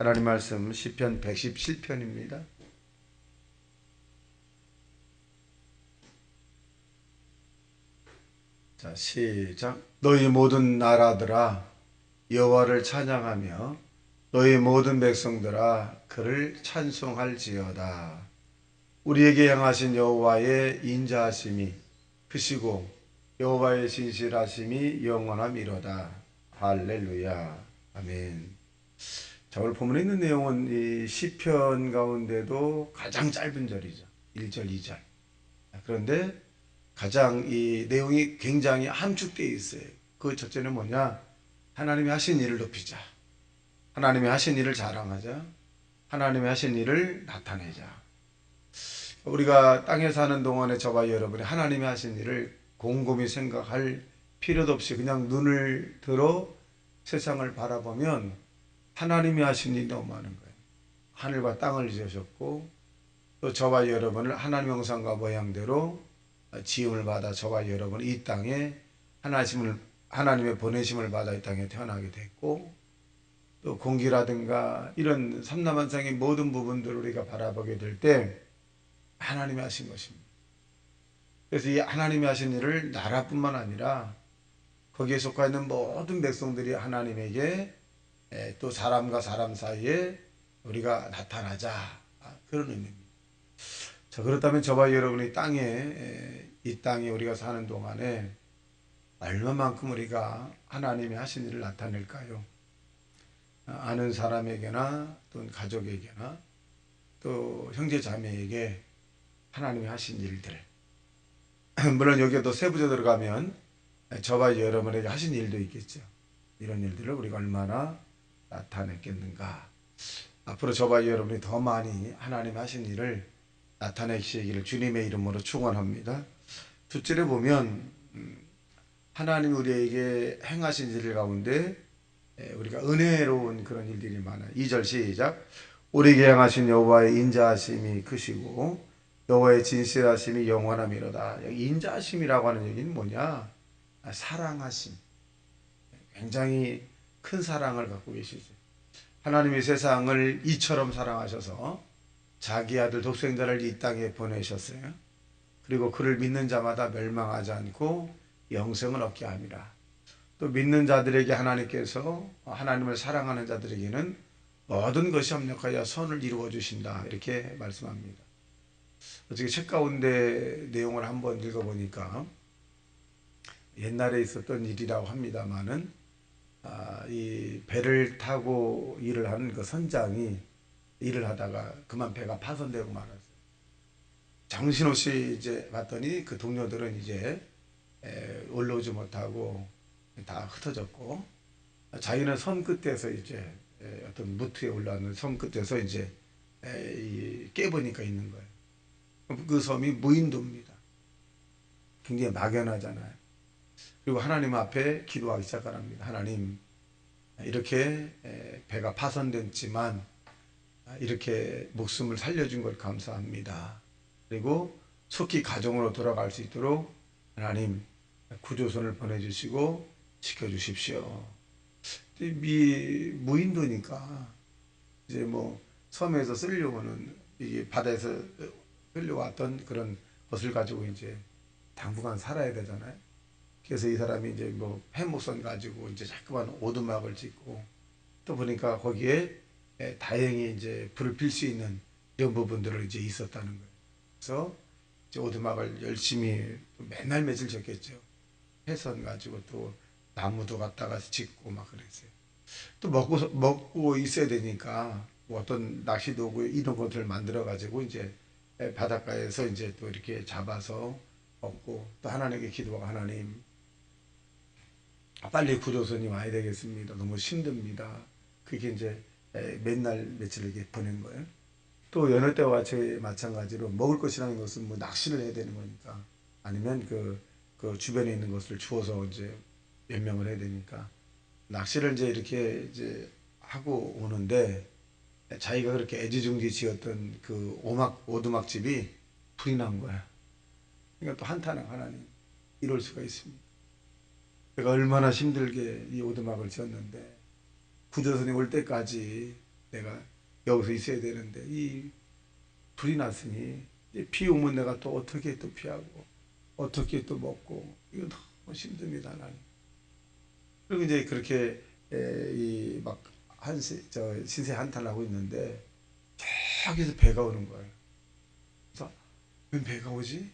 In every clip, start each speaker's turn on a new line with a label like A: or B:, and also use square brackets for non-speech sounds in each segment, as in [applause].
A: 하나님 말씀 시편 117편입니다. 자, 시작. 너희 모든 나라들아 여호와를 찬양하며 너희 모든 백성들아 그를 찬송할지어다. 우리에게 향하신 여호와의 인자하심이 크시고 여호와의 진실하심이 영원함이로다. 할렐루야. 아멘. 자, 오늘 본문에 있는 내용은 이 시편 가운데도 가장 짧은 절이죠. 1절, 2절. 그런데 가장 이 내용이 굉장히 함축되어 있어요. 그 첫째는 뭐냐? 하나님이 하신 일을 높이자. 하나님이 하신 일을 자랑하자. 하나님이 하신 일을 나타내자. 우리가 땅에 사는 동안에 저와 여러분이 하나님이 하신 일을 곰곰이 생각할 필요도 없이 그냥 눈을 들어 세상을 바라보면 하나님이 하신 일이 너무 많은 거예요. 하늘과 땅을 지으셨고 또 저와 여러분을 하나님 형상과 모양대로 지음을 받아 저와 여러분 이 땅에 하나님을 하나님의 보내심을 받아 이 땅에 태어나게 됐고 또 공기라든가 이런 삼남한상의 모든 부분들을 우리가 바라보게 될 때 하나님이 하신 것입니다. 그래서 이 하나님이 하신 일을 나라뿐만 아니라 거기에 속하 있는 모든 백성들이 하나님에게 에, 또 사람과 사람 사이에 우리가 나타나자 아, 그런 의미입니다. 자 그렇다면 저와 여러분이 땅에 에, 이 땅에 우리가 사는 동안에 얼마만큼 우리가 하나님이 하신 일을 나타낼까요? 아, 아는 사람에게나 또는 가족에게나 또 형제 자매에게 하나님이 하신 일들 [clears throat] 물론 여기에 또 세부적 들어가면 저와 여러분에게 하신 일도 있겠죠. 이런 일들을 우리가 얼마나 나타냈겠는가. 앞으로 저와 여러분이 더 많이 하나님 하신 일을 나타내시기를 주님의 이름으로 축원합니다. 둘째를 보면 음, 하나님 우리에게 행하신 일 가운데 우리가 은혜로운 그런 일들이 많아요. 2절 시작. 우리에게 행하신 여호와의 인자하심이 크시고 여호와의 진실하심이 영원함이로다. 인자하심이라고 하는 얘기는 뭐냐? 사랑하심. 굉장히 큰 사랑을 갖고 계시죠. 하나님이 세상을 이처럼 사랑하셔서 자기 아들 독생자를 이 땅에 보내셨어요. 그리고 그를 믿는 자마다 멸망하지 않고 영생을 얻게 함이라. 또 믿는 자들에게 하나님께서 하나님을 사랑하는 자들에게는 모든 것이 협력하여 선을 이루어 주신다. 이렇게 말씀합니다. 어떻게 책 가운데 내용을 한번 읽어보니까 옛날에 있었던 일이라고 합니다만은 아, 이 배를 타고 일을 하는 그 선장이 일을 하다가 그만 배가 파손되고 말았어요. 정신없이 이제 봤더니 그 동료들은 이제 에, 올라오지 못하고 다 흩어졌고 자기는 섬 끝에서 이제 에, 어떤 무트에 올라오는 섬 끝에서 이제 깨보니까 있는 거예요. 그 섬이 무인도입니다. 굉장히 막연하잖아요. 그리고 하나님 앞에 기도하기 시작합니다. 하나님 이렇게 배가 파손됐지만 이렇게 목숨을 살려준 걸 감사합니다. 그리고 속히 가정으로 돌아갈 수 있도록 하나님 구조선을 보내주시고 지켜주십시오. 미 무인도니까 이제 뭐 섬에서 쓰려고는 이게 바다에서 흘려왔던 그런 것을 가지고 이제 당분간 살아야 되잖아요. 그래서 이 사람이 이제 뭐 폐목선 가지고 이제 자꾸만 오두막을 짓고 또 보니까 거기에 다행히 이제 불을 필 수 있는 이런 부분들을 이제 있었다는 거예요. 그래서 이제 오두막을 열심히 맨날 며칠 짓겠죠. 해선 가지고 또 나무도 갖다가 짓고 막 그랬어요. 또 먹고 먹고 있어야 되니까 뭐 어떤 낚시 도구 이런 것들을 만들어 가지고 이제 바닷가에서 이제 또 이렇게 잡아서 먹고 또 하나님께 기도하고 하나님 빨리 구조선이 와야 되겠습니다. 너무 힘듭니다. 그게 이제 맨날 며칠 이렇게 보낸 거예요. 또 여느 때와 같이 마찬가지로 먹을 것이라는 것은 뭐 낚시를 해야 되는 거니까 아니면 그, 그 주변에 있는 것을 주워서 이제 연명을 해야 되니까 낚시를 이제 이렇게 이제 하고 오는데 자기가 그렇게 애지중지 지었던 그 오막 오두막 집이 불이 난 거야. 그러니까 또 한탄한 하나님 이럴 수가 있습니다. 내가 얼마나 힘들게 이 오두막을 지었는데 구조선이 올 때까지 내가 여기서 있어야 되는데 이 불이 났으니 비 오면 내가 또 어떻게 또 피하고 어떻게 또 먹고 이거 너무 힘듭니다 나는. 그리고 이제 그렇게 이 막 한세 저 신세 한탄하고 있는데 저기서 배가 오는 거예요. 그래서 왜 배가 오지?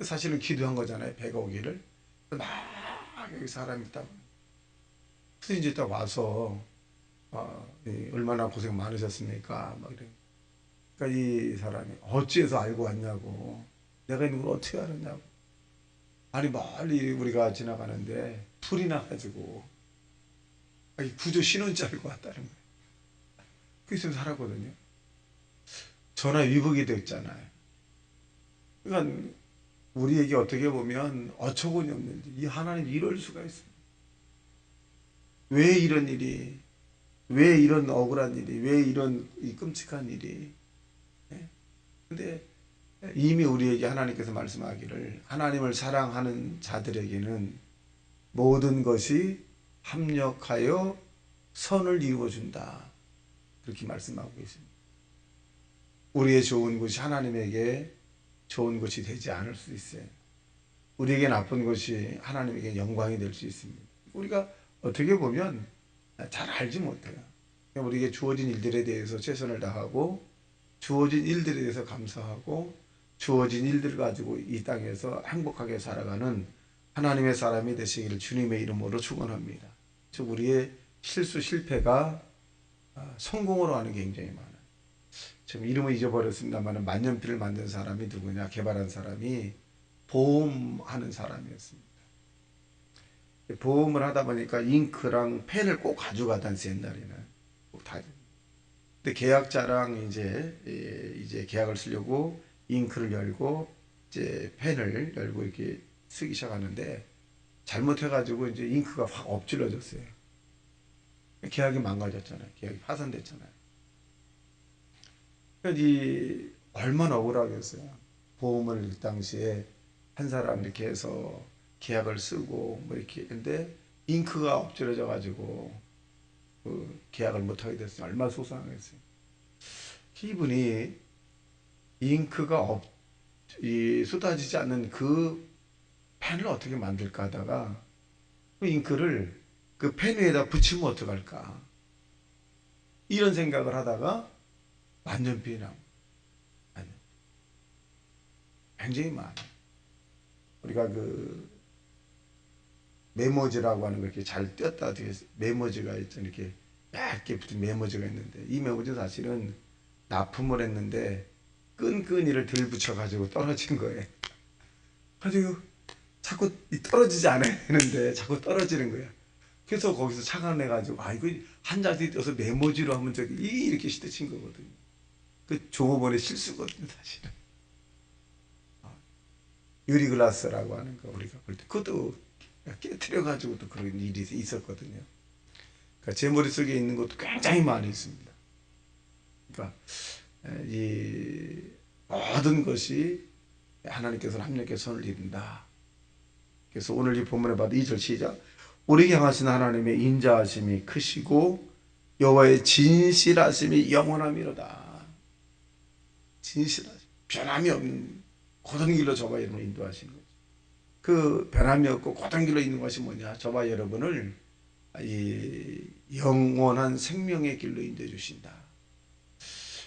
A: 사실은 기도한 거잖아요. 배가 오기를. 막 여기 사람이 있다고. 그래서 이제 딱 와서 아, 이 얼마나 고생 많으셨습니까? 막 이래. 그러니까 이 사람이 어찌해서 알고 왔냐고. 내가 있는 걸 어떻게 알았냐고. 아니 멀리 우리가 지나가는데 불이 나가지고 아니, 구조 줄 알고 왔다는 거예요. 그래서 살았거든요. 전화 위복이 됐잖아요. 그러니까 우리에게 어떻게 보면 어처구니 없는지 이 하나님 이럴 수가 있습니다. 왜 이런 일이 왜 이런 억울한 일이 왜 이런 이 끔찍한 일이 예? 근데 이미 우리에게 하나님께서 말씀하기를 하나님을 사랑하는 자들에게는 모든 것이 합력하여 선을 이루어준다. 그렇게 말씀하고 계십니다. 우리의 좋은 것이 하나님에게 좋은 것이 되지 않을 수 있어요. 우리에게 나쁜 것이 하나님에게 영광이 될 수 있습니다. 우리가 어떻게 보면 잘 알지 못해요. 우리에게 주어진 일들에 대해서 최선을 다하고 주어진 일들에 대해서 감사하고 주어진 일들 가지고 이 땅에서 행복하게 살아가는 하나님의 사람이 되시기를 주님의 이름으로 축원합니다. 즉 우리의 실수 실패가 아, 성공으로 하는 게 굉장히 많아요. 지금 이름을 잊어버렸습니다만 만년필을 만든 사람이 누구냐 개발한 사람이 보험하는 사람이었습니다. 보험을 하다 보니까 잉크랑 펜을 꼭 가져가다니지 옛날에는 꼭 다. 근데 계약자랑 이제 예, 이제 계약을 쓰려고 잉크를 열고 이제 펜을 열고 이렇게 쓰기 시작하는데 잘못해가지고 이제 잉크가 확 엎질러졌어요. 계약이 망가졌잖아요. 계약이 파산됐잖아요. 그러니까 이 얼마나 억울하겠어요. 보험을 그 당시에 한 사람 이렇게 해서 계약을 쓰고 뭐 이렇게 했는데 잉크가 엎질러져 가지고 그 계약을 못 하게 됐어요. 얼마나 속상했어요. 이분이 잉크가 업, 이 쏟아지지 않는 그 펜을 어떻게 만들까 하다가 그 잉크를 그 펜 위에다 붙이면 어떡할까 이런 생각을 하다가 만년필이 나온 만년 굉장히 많아 우리가 그 메모지라고 하는 거 이렇게 잘 띄었다 뒤에 메모지가 있잖아 이렇게 얇게 붙은 메모지가 있는데 이 메모지 사실은 납품을 했는데 끈끈이를 들 붙여가지고 떨어진 거예요. 가지고 자꾸 이 떨어지지 않았는데 자꾸 떨어지는 거야. 그래서 거기서 착안해가지고 아 이거 한 장씩 떼서 메모지로 하면 저기 이 이렇게 시대친 거거든요. 그 종업원의 실수거든요 사실은. 아, 유리글라스라고 하는 거 우리가 볼 때 그것도 깨트려가지고 또 그런 일이 있었거든요. 그러니까 제 머릿속에 있는 것도 굉장히 많이 있습니다. 그러니까 이 모든 것이 하나님께서는 합력의 손을 이룬다. 그래서 오늘 이 본문에 봐도 2절 시작. 우리 향하신 하나님의 인자하심이 크시고 여호와의 진실하심이 영원함이로다. 진실하심, 변함이 없는 고든 길로 저와 여러분을 인도하시는 거죠. 그 변함이 없고 고든 길로 있는 것이 뭐냐? 저와 여러분을 이 영원한 생명의 길로 인도해 주신다.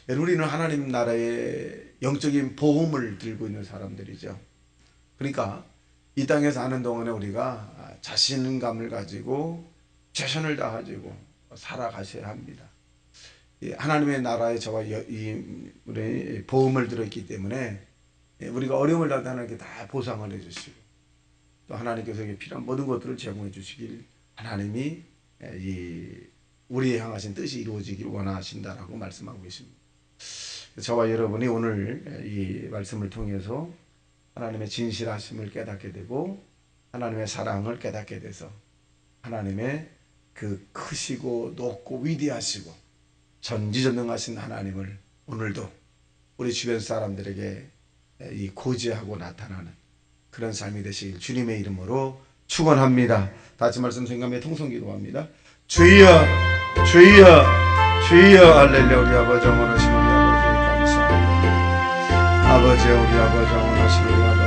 A: 우리는 하나님 나라의 영적인 보험을 들고 있는 사람들이죠. 그러니까 이 땅에 사는 동안에 우리가 자신감을 가지고 최선을 다가지고 살아가셔야 합니다. 하나님의 나라에 저와 이 우리 보험을 들었기 때문에 우리가 어려움을 때 하나님께 다 보상을 해주시고 또 하나님께서 필요한 모든 것들을 제공해 주시길 하나님이 이 우리의 향하신 뜻이 이루어지길 원하신다라고 말씀하고 계십니다. 저와 여러분이 오늘 이 말씀을 통해서 하나님의 진실하심을 깨닫게 되고 하나님의 사랑을 깨닫게 돼서 하나님의 그 크시고 높고 위대하시고 전지전능하신 하나님을 오늘도 우리 주변 사람들에게 이 고지하고 나타나는 그런 삶이 되시길 주님의 이름으로 축원합니다. 다시 말씀 생각에 통성 기도합니다. 주여 주여 주여 할렐루야 우리 아버지 영원하신 우리 아버지 감사합니다 아버지 우리 아버지 영원하신 우리